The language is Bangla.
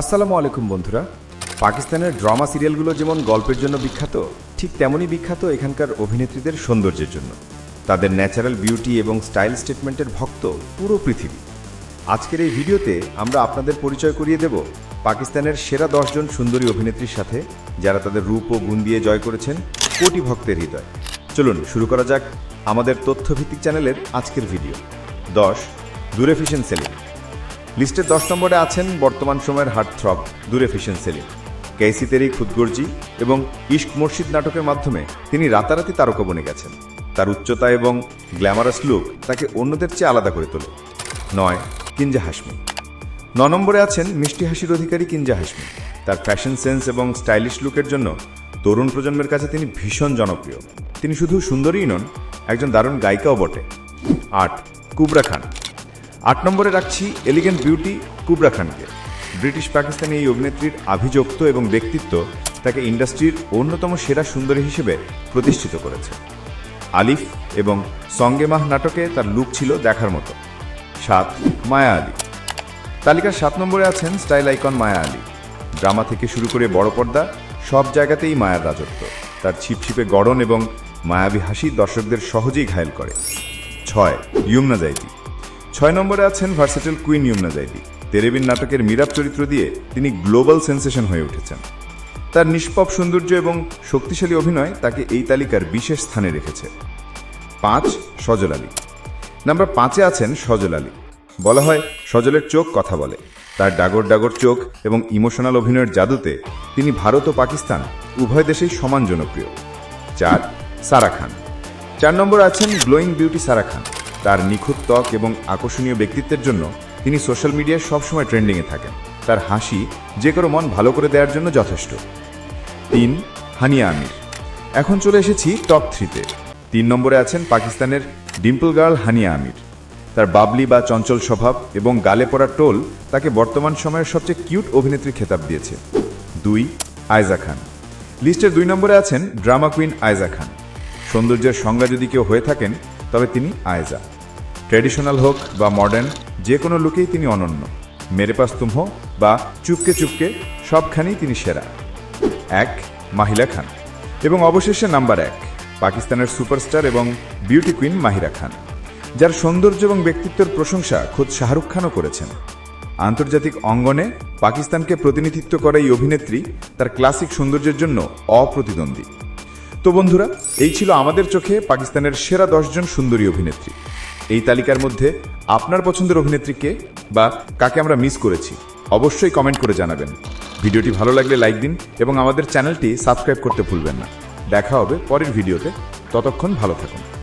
আসসালামু আলাইকুম বন্ধুরা। পাকিস্তানের ড্রামা সিরিয়ালগুলো যেমন গল্পের জন্য বিখ্যাত, ঠিক তেমনই বিখ্যাত এখানকার অভিনেত্রীদের সৌন্দর্যের জন্য। তাদের ন্যাচারাল বিউটি এবং স্টাইল স্টেটমেন্টের ভক্ত পুরো পৃথিবী। আজকের এই ভিডিওতে আমরা আপনাদের পরিচয় করিয়ে দেব পাকিস্তানের সেরা দশজন সুন্দরী অভিনেত্রীর সাথে, যারা তাদের রূপ ও গুণ দিয়ে জয় করেছেন কোটি ভক্তের হৃদয়। চলুন শুরু করা যাক আমাদের তথ্যভিত্তিক চ্যানেলের আজকের ভিডিও। দশ, দূরে ফিশন সেলিং লিস্টের দশ নম্বরে আছেন বর্তমান সময়ের হার্টথ্রব দূরে ফিশন সেলিম। কেসি তেরি খুদগর্জি এবং ইশক মুর্শিদ নাটকের মাধ্যমে তিনি রাতারাতি তারকা বনে গেছেন। তার উচ্চতা এবং গ্ল্যামারাস লুক তাকে অন্যদের চেয়ে আলাদা করে তোলে। নয় কিঞ্জা হাসমি ন নম্বরে আছেন মিষ্টি হাসির অধিকারী কিঞ্জা হাসমি তার ফ্যাশন সেন্স এবং স্টাইলিশ লুকের জন্য তরুণ প্রজন্মের কাছে তিনি ভীষণ জনপ্রিয়। তিনি শুধু সুন্দরীই নন, একজন দারুণ গায়িকাও বটে। আট, কুবরা খান। আট নম্বরে রাখছি এলিগেন্ট বিউটি কুবরা খানকে। ব্রিটিশ পাকিস্তানি এই অভিনেত্রীর আভিযুক্ত এবং ব্যক্তিত্ব তাকে ইন্ডাস্ট্রির অন্যতম সেরা সুন্দরী হিসেবে প্রতিষ্ঠিত করেছে। আলিফ এবং সঙ্গে মাহ নাটকে তার লুক ছিল দেখার মতো। সাত, মায়া আলী। তালিকার সাত নম্বরে আছেন style icon Maya Ali. Drama থেকে শুরু করে বড় পর্দা, সব জায়গাতেই মায়ার রাজত্ব। তার ছিপছিপে গড়ন এবং মায়াবী হাসি দর্শকদের সহজেই ঘায়েল করে। ছয়, ইউমনা জাইদি ছয় নম্বরে আছেন ভার্সেটেল কুইন ইউমনা জাইদি তেরেবিন নাটকের মিরাব চরিত্র দিয়ে তিনি গ্লোবাল সেন্সেশন হয়ে উঠেছেন। তার নিষ্পপ সৌন্দর্য এবং শক্তিশালী অভিনয় তাকে এই তালিকার বিশেষ স্থানে রেখেছে। পাঁচ, সজল আলী। নাম্বার পাঁচে আছেন সজল আলী। বলা হয়, সজলের চোখ কথা বলে। তার ডাগর ডাগর চোখ এবং ইমোশনাল অভিনয়ের জাদুতে তিনি ভারত ও পাকিস্তান, উভয় দেশেই সমান জনপ্রিয়। চার, সারা খান। চার নম্বর আছেন গ্লোয়িং বিউটি সারা খান। তার নিখুঁত ত্বক এবং আকর্ষণীয় ব্যক্তিত্বের জন্য তিনি সোশ্যাল মিডিয়ায় সবসময় ট্রেন্ডিংয়ে থাকেন। তার হাসি যে কারও মন ভালো করে দেওয়ার জন্য যথেষ্ট। তিন, হানিয়া আমির। এখন চলে এসেছি টপ থ্রিতে। তিন নম্বরে আছেন পাকিস্তানের ডিম্পল গার্ল হানিয়া আমির। তার বাবলি বা চঞ্চল স্বভাব এবং গালে পড়া টোল তাকে বর্তমান সময়ের সবচেয়ে কিউট অভিনেত্রী খেতাব দিয়েছে। দুই, আয়জা খান। লিস্টের দুই নম্বরে আছেন ড্রামা কুইন আয়জা খান। সৌন্দর্যের সংজ্ঞা যদি কেউ হয়ে থাকেন, তবে তিনি আয়জা। ট্র্যাডিশনাল হোক বা মডার্ন, যে কোনো লুকেই তিনি অনন্য। মেরে পাস তুমহ বা চুপকে চুপকে সবখানেই তিনি সেরা। এক মাহিলা খান। এবং অবশেষে নাম্বার এক, পাকিস্তানের সুপারস্টার এবং বিউটি কুইন মাহিরা খান, যার সৌন্দর্য এবং ব্যক্তিত্বের প্রশংসা খোদ শাহরুখ খানও করেছেন। আন্তর্জাতিক অঙ্গনে পাকিস্তানকে প্রতিনিধিত্ব করা এই অভিনেত্রী তার ক্লাসিক সৌন্দর্যের জন্য অপ্রতিদ্বন্দ্বী। তো বন্ধুরা, এই ছিল আমাদের চোখে পাকিস্তানের সেরা দশজন সুন্দরী অভিনেত্রী। এই তালিকার মধ্যে আপনার পছন্দের অভিনেত্রীকে বা কাকে আমরা মিস করেছি অবশ্যই কমেন্ট করে জানাবেন। ভিডিওটি ভালো লাগলে লাইক দিন এবং আমাদের চ্যানেলটি সাবস্ক্রাইব করতে ভুলবেন না। দেখা হবে পরের ভিডিওতে। ততক্ষণ ভালো থাকুন।